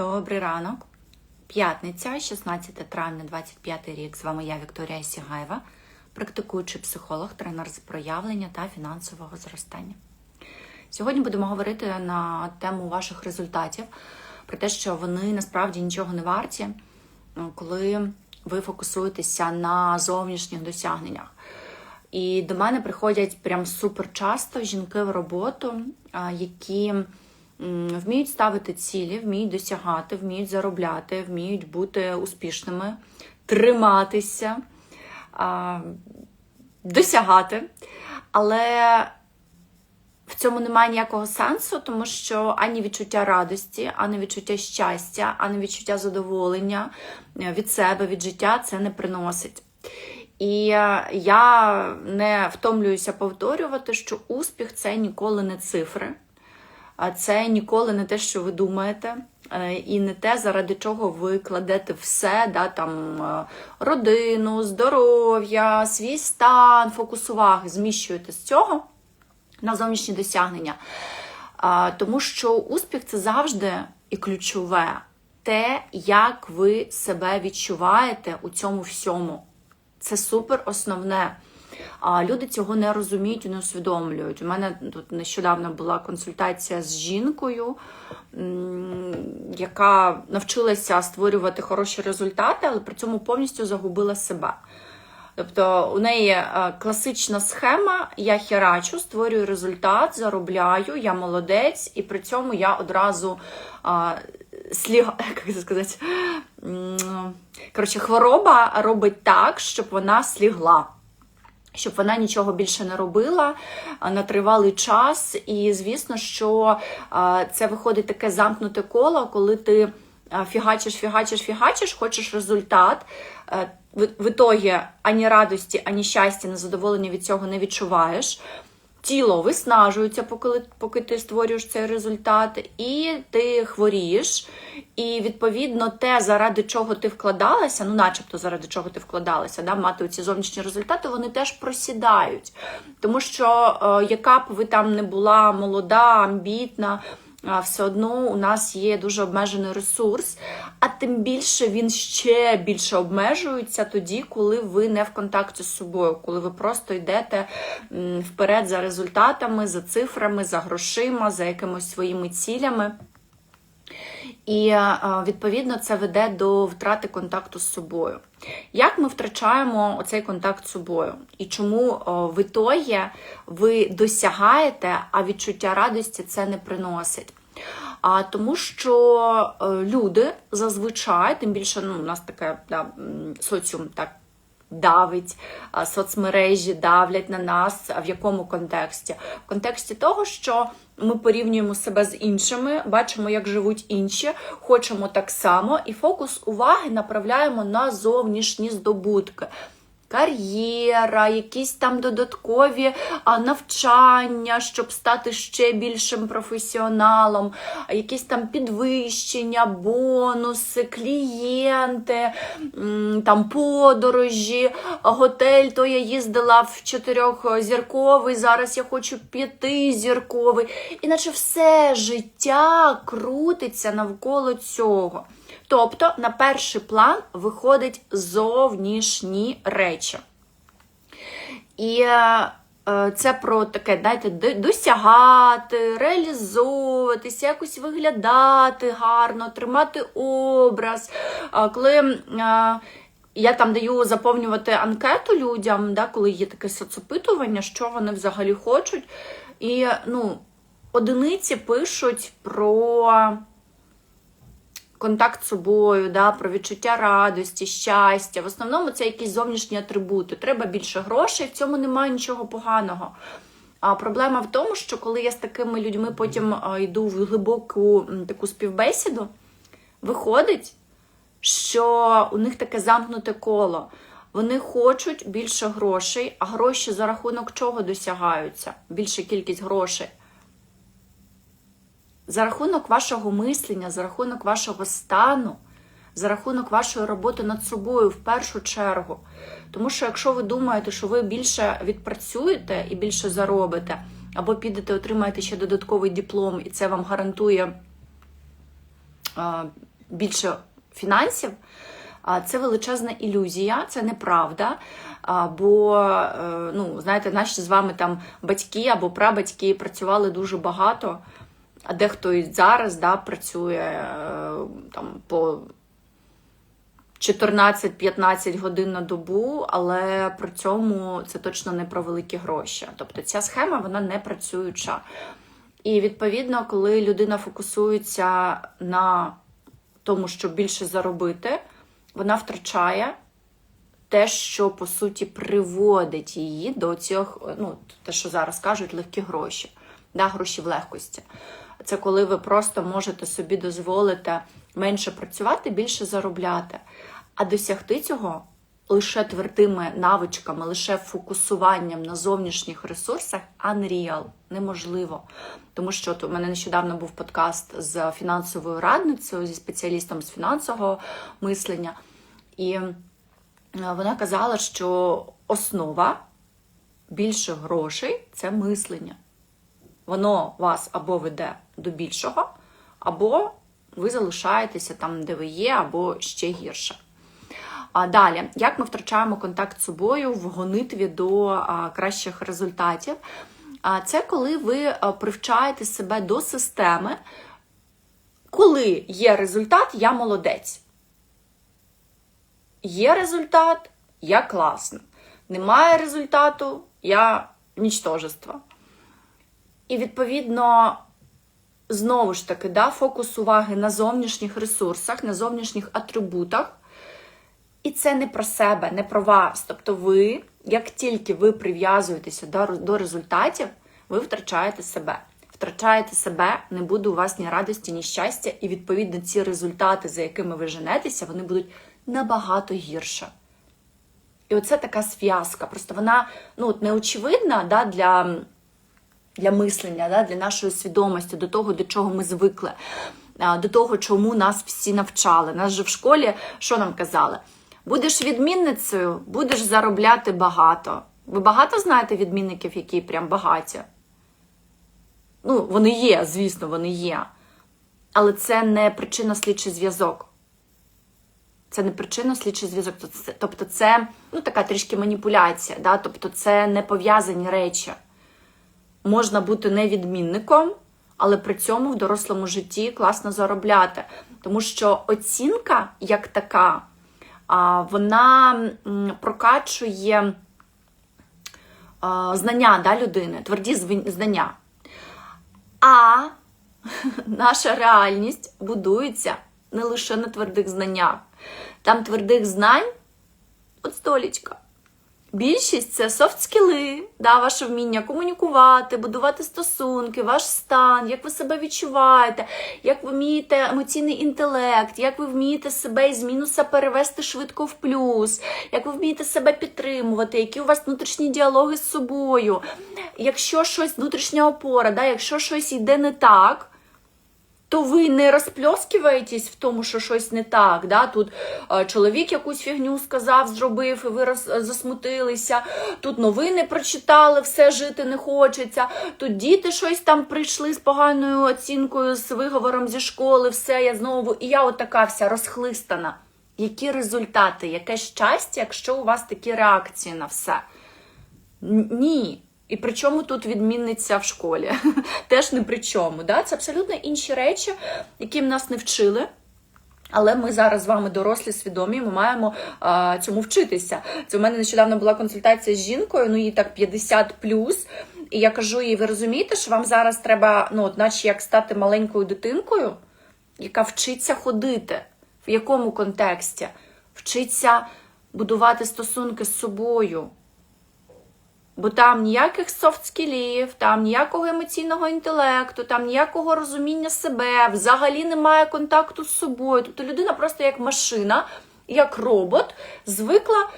Добрий ранок. П'ятниця, 16 травня, 25 рік. З вами я, Вікторія Сігаєва, практикуючий психолог, тренер з проявлення та фінансового зростання. Сьогодні будемо говорити на тему ваших результатів, про те, що вони насправді нічого не варті, ну, коли ви фокусуєтеся на зовнішніх досягненнях. І до мене приходять прям супер часто жінки в роботу, які вміють ставити цілі, вміють досягати, вміють заробляти, вміють бути успішними, триматися, досягати. Але в цьому немає ніякого сенсу, тому що ані відчуття радості, ані відчуття щастя, ані відчуття задоволення е, від себе, від життя це не приносить. І е, я не втомлююся повторювати, що успіх це ніколи не цифри, а це ніколи не те, що ви думаєте, е, і не те, заради чого ви кладете все, да, там, е, родину, здоров'я, свій стан, фокус уваги, зміщуєте з цього на зовнішні досягнення. Тому що успіх це завжди і ключове те, як ви себе відчуваєте у цьому всьому. Це супер основне. А люди цього не розуміють і не усвідомлюють. У мене тут нещодавно була консультація з жінкою, яка навчилася створювати хороші результати, але при цьому повністю загубила себе. Тобто у неї е, класична схема: я херачу, створюю результат, заробляю, я молодець, і при цьому я одразу а, сліг, як сказати, коротше, хвороба робить так, щоб вона слігла. Щоб вона нічого більше не робила на тривалий час. І звісно, що це виходить таке замкнуте коло, коли ти фігачиш, фігачиш, фігачиш, хочеш результат. В ітогі ані радості, ані щастя, незадоволення від цього не відчуваєш. Тіло виснажується, поки, поки ти створюєш цей результат, і ти хворієш. І відповідно те, заради чого ти вкладалася, ну, начебто, заради чого ти вкладалася, да, мати ці зовнішні результати, вони теж просідають. Тому що, е, яка б ви там не була молода, амбітна, все одно у нас є дуже обмежений ресурс, а тим більше він ще більше обмежується тоді, коли ви не в контакті з собою, коли ви просто йдете вперед за результатами, за цифрами, за грошима, за якимись своїми цілями. І е, відповідно це веде до втрати контакту з собою. Як ми втрачаємо оцей контакт з собою? І чому в ітогі ви досягаєте, а відчуття радості це не приносить? А тому, що е, люди зазвичай, тим більше ну, у нас таке да, соціум так давить, соцмережі давлять на нас. А в якому контексті? В контексті того, що ми порівнюємо себе з іншими, бачимо, як живуть інші, хочемо так само, і фокус уваги направляємо на зовнішні здобутки. Кар'єра, якісь там додаткові навчання, щоб стати ще більшим професіоналом, якісь там підвищення, бонуси, клієнти, там подорожі, готель, то я їздила в чотирьохзірковий, зараз я хочу п'ятизірковий. Іначе все життя крутиться навколо цього. Тобто на перший план виходить зовнішні речі. І е, е, це про таке, знаєте, досягати, реалізовуватися, якось виглядати гарно, тримати образ. Коли е, я там даю заповнювати анкету людям, да, коли є таке соцопитування, що вони взагалі хочуть. І ну, одиниці пишуть про контакт з собою, да, про відчуття радості, щастя. В основному це якісь зовнішні атрибути. Треба більше грошей, в цьому немає нічого поганого. А проблема в тому, що коли я з такими людьми потім йду в глибоку таку співбесіду, виходить, що у них таке замкнуте коло. Вони хочуть більше грошей, а гроші за рахунок чого досягаються? Більша кількість грошей за рахунок вашого мислення, за рахунок вашого стану, за рахунок вашої роботи над собою в першу чергу. Тому що якщо ви думаєте, що ви більше відпрацюєте і більше заробите, або підете, отримаєте ще додатковий диплом, і це вам гарантує більше фінансів. Це величезна ілюзія, це неправда. Бо, е, ну, знаєте, наші з вами там батьки або прабатьки працювали дуже багато, а дехто і зараз да, працює е, там по 14-15 годин на добу, але при цьому це точно не про великі гроші. Тобто ця схема вона не працююча. І відповідно, коли людина фокусується на тому, щоб більше заробити, вона втрачає те, що по суті приводить її до цих, ну, те, що зараз кажуть, легкі гроші, да, гроші в легкості. Це коли ви просто можете собі дозволити менше працювати, більше заробляти. А досягти цього лише твердими навичками, лише фокусуванням на зовнішніх ресурсах unreal, неможливо. Тому що у мене нещодавно був подкаст з фінансовою радницею, зі спеціалістом з фінансового мислення. І е, вона казала, що основа більше грошей це мислення. Воно вас або веде до більшого, або ви залишаєтеся там, де ви є, або ще гірше. А далі, як ми втрачаємо контакт з собою в гонитві до кращих результатів? Це коли ви привчаєте себе до системи, коли є результат, я молодець. Є результат, я класно. Немає результату, я нічтожество. І, відповідно, знову ж таки, да, фокус уваги на зовнішніх ресурсах, на зовнішніх атрибутах. І це не про себе, не про вас. Тобто, ви, як тільки ви прив'язуєтеся до, до результатів, ви втрачаєте себе. Втрачаєте себе, не буде у вас ні радості, ні щастя, і відповідно ці результати, за якими ви женетеся, вони будуть набагато гірше. І оце така зв'язка. Просто вона ну, неочевидна да, для для мислення, да, для нашої свідомості, до того, до чого ми звикли, до того, чому нас всі навчали. Нас же в школі що нам казали? Будеш відмінницею, будеш заробляти багато. Ви багато знаєте відмінників, які прям багаті? Ну, вони є, звісно, вони є. Але це не причина слідчий зв'язок. Це не причина слідчий зв'язок. Тобто, це ну, така трішки маніпуляція. Да? Тобто, це не пов'язані речі. Можна бути невідмінником, але при цьому в дорослому житті класно заробляти. Тому що оцінка як така вона прокачує знання да, людини, тверді знання. А наша реальність будується не лише на твердих знаннях. Там твердих знань от столічка. Більшість це софт-скіли, да, ваше вміння комунікувати, будувати стосунки, ваш стан, як ви себе відчуваєте, як ви вмієте емоційний інтелект, як ви вмієте себе із мінуса перевести швидко в плюс, як ви вмієте себе підтримувати, які у вас внутрішні діалоги з собою. Якщо щось внутрішня опора, да, якщо щось йде не так то ви не розпльоскиваєтесь в тому, що щось не так. Да? Тут е, чоловік якусь фігню сказав, зробив, і ви роз, засмутилися. Тут новини прочитали, все жити не хочеться. Тут діти щось там прийшли з поганою оцінкою, з виговором зі школи, все, я знову. І я отака вся розхлистана. Які результати, яке щастя, якщо у вас такі реакції на все? Ні. І при чому тут відмінниця в школі? Теж не при чому. Да? Це абсолютно інші речі, яким нас не вчили. Але ми зараз з вами дорослі, свідомі, ми маємо а, цьому вчитися. Це у мене нещодавно була консультація з жінкою, ну їй так 50 плюс. І я кажу їй: ви розумієте, що вам зараз треба, ну, наче як стати маленькою дитинкою, яка вчиться ходити. В якому контексті? Вчиться будувати стосунки з собою. Бо там ніяких софт-скілів, там ніякого емоційного інтелекту, там ніякого розуміння себе, взагалі немає контакту з собою. Тобто людина просто як машина, як робот, звикла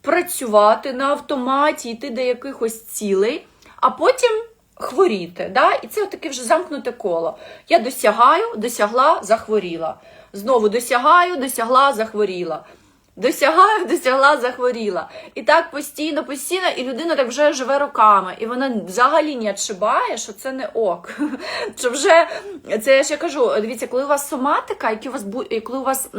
працювати на автоматі, йти до якихось цілей, а потім хворіти. Да? І це таке вже замкнуте коло. Я досягаю, досягла, захворіла. Знову досягаю, досягла, захворіла. Досягаю, досягла, захворіла. І так постійно, постійно, і людина так вже живе роками. І вона взагалі не відшибає, що це не ок. Що вже це я ще кажу, дивіться, коли у вас соматика, які у вас коли у вас.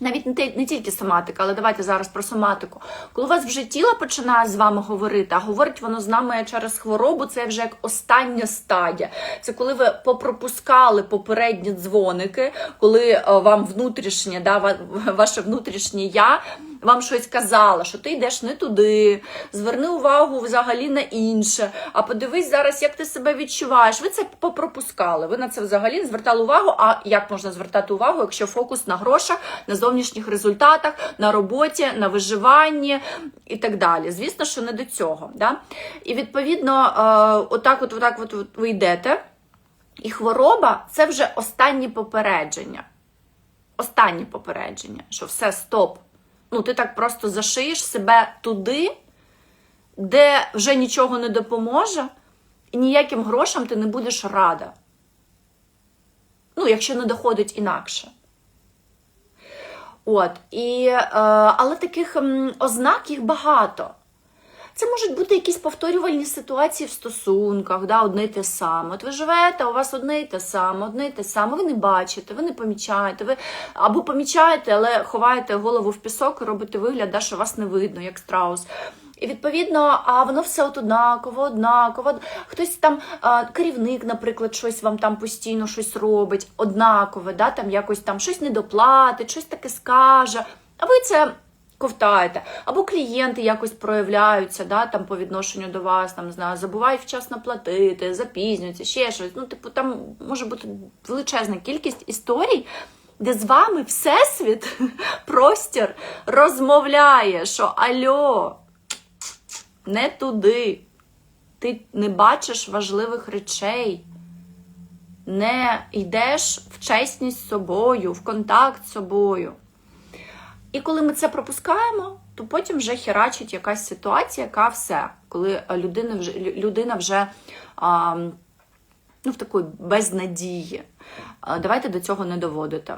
Навіть не, не тільки соматика, але давайте зараз про соматику. Коли у вас вже тіло починає з вами говорити, а говорить воно з нами через хворобу, це вже як остання стадія. Це коли ви попропускали попередні дзвоники, коли е, вам внутрішнє, да, ваше внутрішнє я вам щось казало, що ти йдеш не туди, зверни увагу взагалі на інше. А подивись зараз, як ти себе відчуваєш. Ви це попропускали. Ви на це взагалі не звертали увагу. А як можна звертати увагу, якщо фокус на грошах, на зовнішніх результатах, на роботі, на виживанні і так далі? Звісно, що не до цього. Да? І відповідно, е, отак, от, отак, от, от ви йдете. І хвороба це вже останні попередження. Останні попередження, що все, стоп. Ну, ти так просто зашиєш себе туди, де вже нічого не допоможе, і ніяким грошам ти не будеш рада. Ну, якщо не доходить інакше. От, і, е, але таких ознак їх багато. Це можуть бути якісь повторювальні ситуації в стосунках, да, одне й те саме. От ви живете, у вас одне й те саме, одне й те саме. Ви не бачите, ви не помічаєте, ви або помічаєте, але ховаєте голову в пісок і робите вигляд, да, що вас не видно, як страус. І відповідно, а воно все от однаково, однаково. Хтось там, а, керівник, наприклад, щось вам там постійно щось робить, однакове, да, там якось там щось не доплатить, щось таке скаже. А ви це ковтаєте. Або клієнти якось проявляються да, там, по відношенню до вас, там, знаю, забувають вчасно платити, запізнюються, ще щось. Ну, типу, там може бути величезна кількість історій, де з вами Всесвіт, простір розмовляє, що альо, не туди. Ти не бачиш важливих речей, не йдеш в чесність з собою, в контакт з собою. І коли ми це пропускаємо, то потім вже херачить якась ситуація, яка все, коли людина вже, людина вже а, ну, в такої безнадії. А, Давайте до цього не доводити.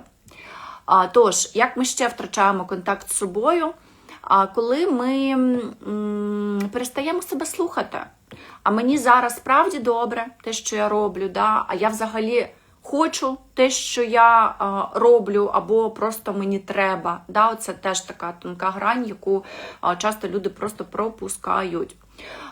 А, тож, як ми ще втрачаємо контакт з собою, а, коли ми м, перестаємо себе слухати. А мені зараз справді добре те, що я роблю, да? а я взагалі хочу те, що я роблю, або просто мені треба. Да? Це теж така тонка грань, яку часто люди просто пропускають.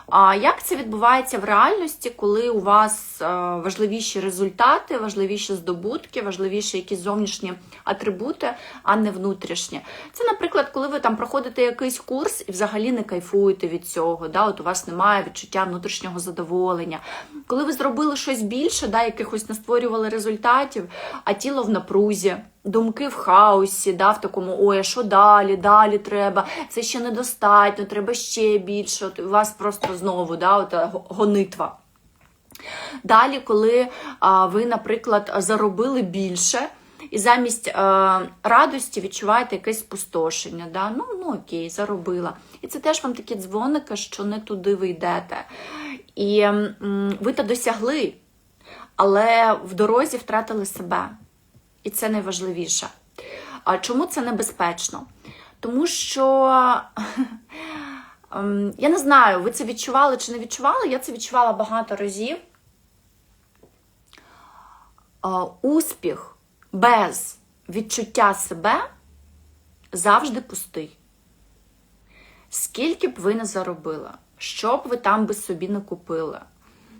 А як це відбувається в реальності, коли у вас важливіші результати, важливіші здобутки, важливіші якісь зовнішні атрибути, а не внутрішні? Це, наприклад, коли ви там проходите якийсь курс і взагалі не кайфуєте від цього, да? от у вас немає відчуття внутрішнього задоволення. Коли ви зробили щось більше, да, якихось настворювали результатів, а тіло в напрузі. Думки в хаосі, да, в такому ой, а що далі, далі треба, це ще недостатньо, треба ще більше. От у вас просто знову да, от, е, гонитва. Далі, коли а, ви, наприклад, заробили більше, і замість а, радості відчуваєте якесь спустошення. Да? Ну, ну окей, заробила. І це теж вам такі дзвоники, що не туди ви йдете. І ви то досягли, але в дорозі втратили себе. І це найважливіше. А чому це небезпечно? Тому що ем, я не знаю, ви це відчували чи не відчували. Я це відчувала багато разів. Успіх без відчуття себе завжди пустий. Скільки б ви не заробили, що б ви там би собі не купили,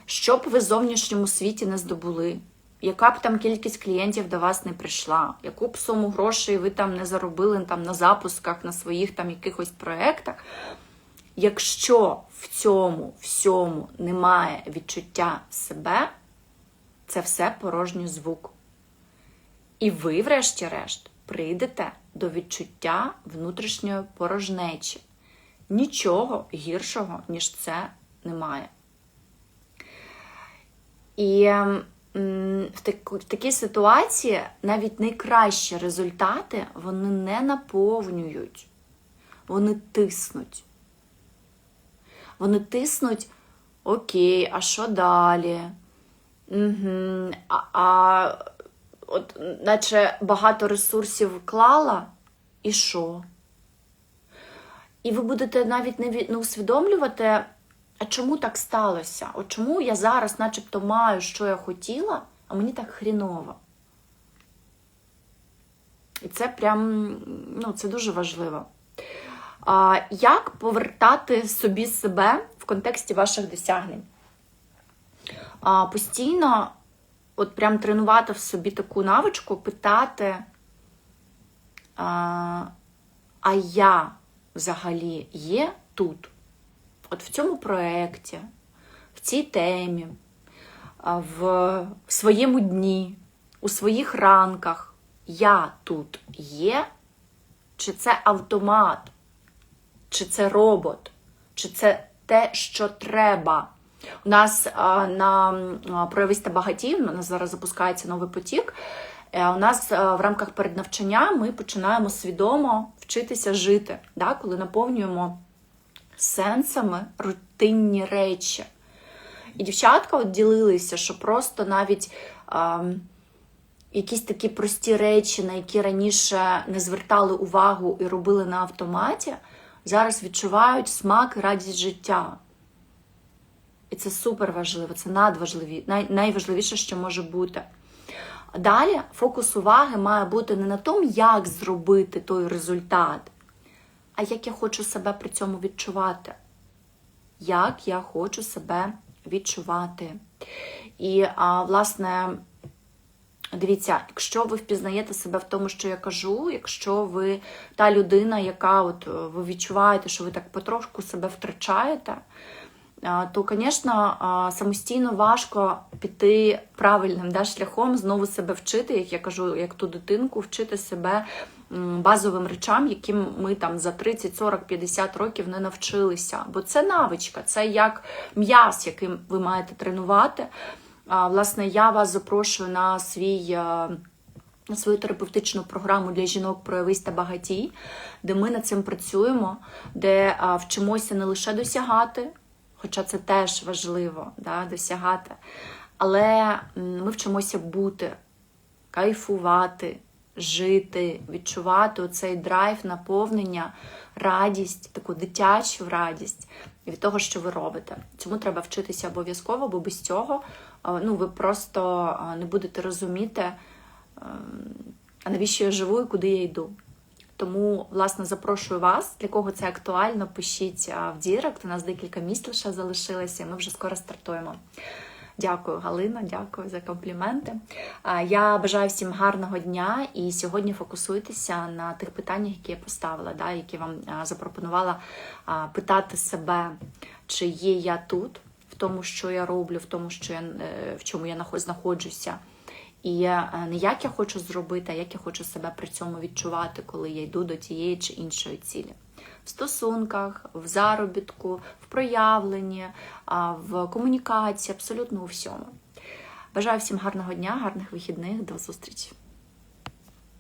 що б ви в зовнішньому світі не здобули, яка б там кількість клієнтів до вас не прийшла, яку б суму грошей ви там не заробили там, на запусках, на своїх там якихось проєктах, якщо в цьому всьому немає відчуття себе, це все порожній звук. І ви, врешті-решт, прийдете до відчуття внутрішньої порожнечі. Нічого гіршого, ніж це немає. І в, таку, в такій ситуації навіть найкращі результати вони не наповнюють, вони тиснуть. Вони тиснуть, окей, а що далі? Угу. А, а от, наче багато ресурсів вклала, і що? І ви будете навіть не, ві- не усвідомлювати, а чому так сталося? От чому я зараз, начебто, маю, що я хотіла, а мені так хріново. І це прям ну, це дуже важливо. А, як повертати собі себе в контексті ваших досягнень? А, постійно, от прям тренувати в собі таку навичку, питати, а, а я взагалі є тут, от в цьому проєкті, в цій темі, в своєму дні, у своїх ранках. Я тут є? Чи це автомат? Чи це робот? Чи це те, що треба? У нас на проявиста багатів, у нас зараз запускається новий потік. Е, У нас в рамках переднавчання ми починаємо свідомо вчитися жити, да? коли наповнюємо сенсами рутинні речі. І дівчатка от ділилися, що просто навіть а, якісь такі прості речі, на які раніше не звертали увагу і робили на автоматі, зараз відчувають смак і радість життя. І це супер важливо, це надважливі, най, найважливіше, що може бути. Далі фокус уваги має бути не на тому, як зробити той результат, а як я хочу себе при цьому відчувати. Як я хочу себе відчувати. І, а, власне, Дивіться, якщо ви впізнаєте себе в тому, що я кажу, якщо ви та людина, яка от ви відчуваєте, що ви так потрошку себе втрачаєте, то, звісно, самостійно важко піти правильним да, шляхом, знову себе вчити, як я кажу, як ту дитинку, вчити себе базовим речам, яким ми там за 30, 40, 50 років не навчилися. Бо це навичка, це як м'яз, яким ви маєте тренувати. Власне, я вас запрошую на свій. е, На свою терапевтичну програму для жінок проявись та багатій, де ми над цим працюємо, де вчимося не лише досягати, хоча це теж важливо да, досягати, але ми вчимося бути, кайфувати, жити, відчувати оцей драйв, наповнення, радість, таку дитячу радість від того, що ви робите. Цьому треба вчитися обов'язково, бо без цього ну, ви просто не будете розуміти, а, а навіщо я живу і куди я йду. Тому, власне, запрошую вас, для кого це актуально, пишіть в Дірект. У нас декілька місць лише залишилося, і ми вже скоро стартуємо. Дякую, Галина, дякую за компліменти. Я бажаю всім гарного дня і сьогодні фокусуйтеся на тих питаннях, які я поставила, да, які вам запропонувала питати себе, чи є я тут, в тому, що я роблю, в тому, що я, е, в чому я знаходжуся. І е, не як я хочу зробити, а як я хочу себе при цьому відчувати, коли я йду до тієї чи іншої цілі. В стосунках, в заробітку, в проявленні, в комунікації, абсолютно у всьому. Бажаю всім гарного дня, гарних вихідних, до зустрічі!